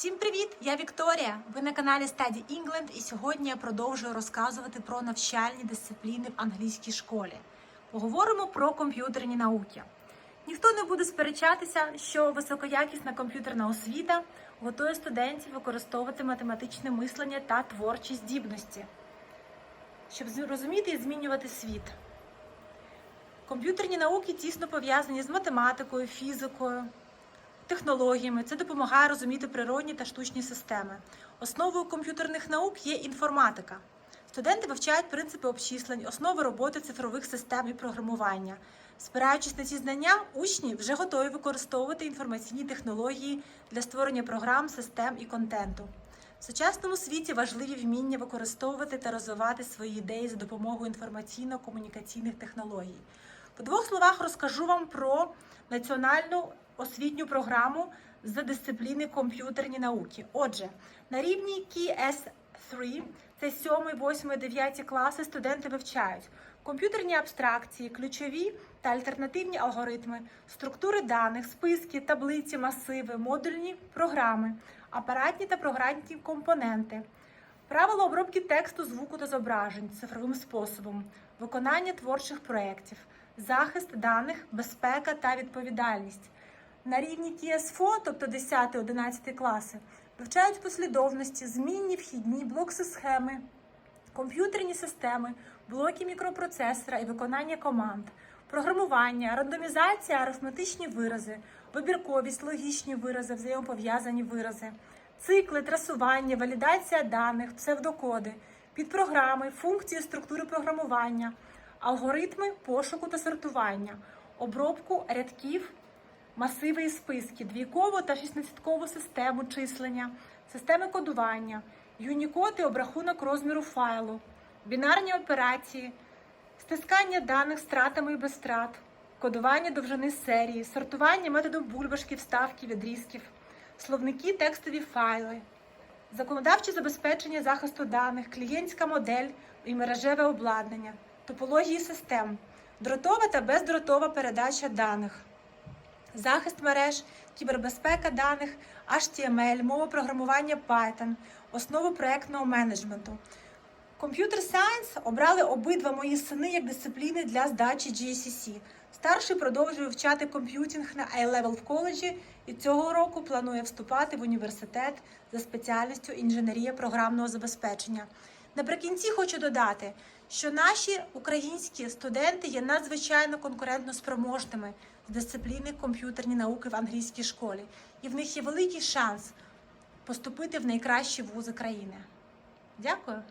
Всім привіт! Я Вікторія. Ви на каналі Study England і сьогодні я продовжую розказувати про навчальні дисципліни в англійській школі. Поговоримо про комп'ютерні науки. Ніхто не буде сперечатися, що високоякісна комп'ютерна освіта готує студентів використовувати математичне мислення та творчі здібності, щоб зрозуміти і змінювати світ. Комп'ютерні науки тісно пов'язані з математикою, фізикою, технологіями. Це допомагає розуміти природні та штучні системи. Основою комп'ютерних наук є інформатика. Студенти вивчають принципи обчислень, основи роботи цифрових систем і програмування. Спираючись на ці знання, учні вже готові використовувати інформаційні технології для створення програм, систем і контенту. В сучасному світі важливі вміння використовувати та розвивати свої ідеї за допомогою інформаційно-комунікаційних технологій. В двох словах розкажу вам про національну освітню програму з дисципліни комп'ютерні науки. Отже, на рівні KS3, це 7, 8, 9 класи, студенти вивчають комп'ютерні абстракції, ключові та альтернативні алгоритми, структури даних, списки, таблиці, масиви, модульні програми, апаратні та програмні компоненти. Правила обробки тексту, звуку та зображень цифровим способом, виконання творчих проєктів, захист даних, безпека та відповідальність. На рівні TS4, тобто 10-11 класи, вивчають послідовності, змінні вхідні блокси схеми, комп'ютерні системи, блоки мікропроцесора і виконання команд, програмування, рандомізація, арифметичні вирази, вибірковість, логічні вирази, взаємопов'язані вирази, цикли, трасування, валідація даних, псевдокоди, підпрограми, функції структури програмування, алгоритми пошуку та сортування, обробку рядків, масиви і списки, двійкову та шістнадцяткову систему числення, системи кодування, юнікод і обрахунок розміру файлу, бінарні операції, стискання даних з стратами і без страт, кодування довжини серії, сортування методом бульбашки, вставки, відрізків, словники, текстові файли, законодавче забезпечення захисту даних, клієнтська модель і мережеве обладнання, топології систем, дротова та бездротова передача даних. Захист мереж, кібербезпека даних, HTML, мова програмування Python, основи проектного менеджменту. Комп'ютер Science обрали обидва мої сини як дисципліни для здачі GCSE. Старший продовжує вивчати комп'ютинг на A-Level в коледжі і цього року планує вступати в університет за спеціальністю інженерія програмного забезпечення. Наприкінці хочу додати, що наші українські студенти є надзвичайно конкурентно спроможними з дисципліни комп'ютерні науки в англійській школі, і в них є великий шанс поступити в найкращі вузи країни. Дякую.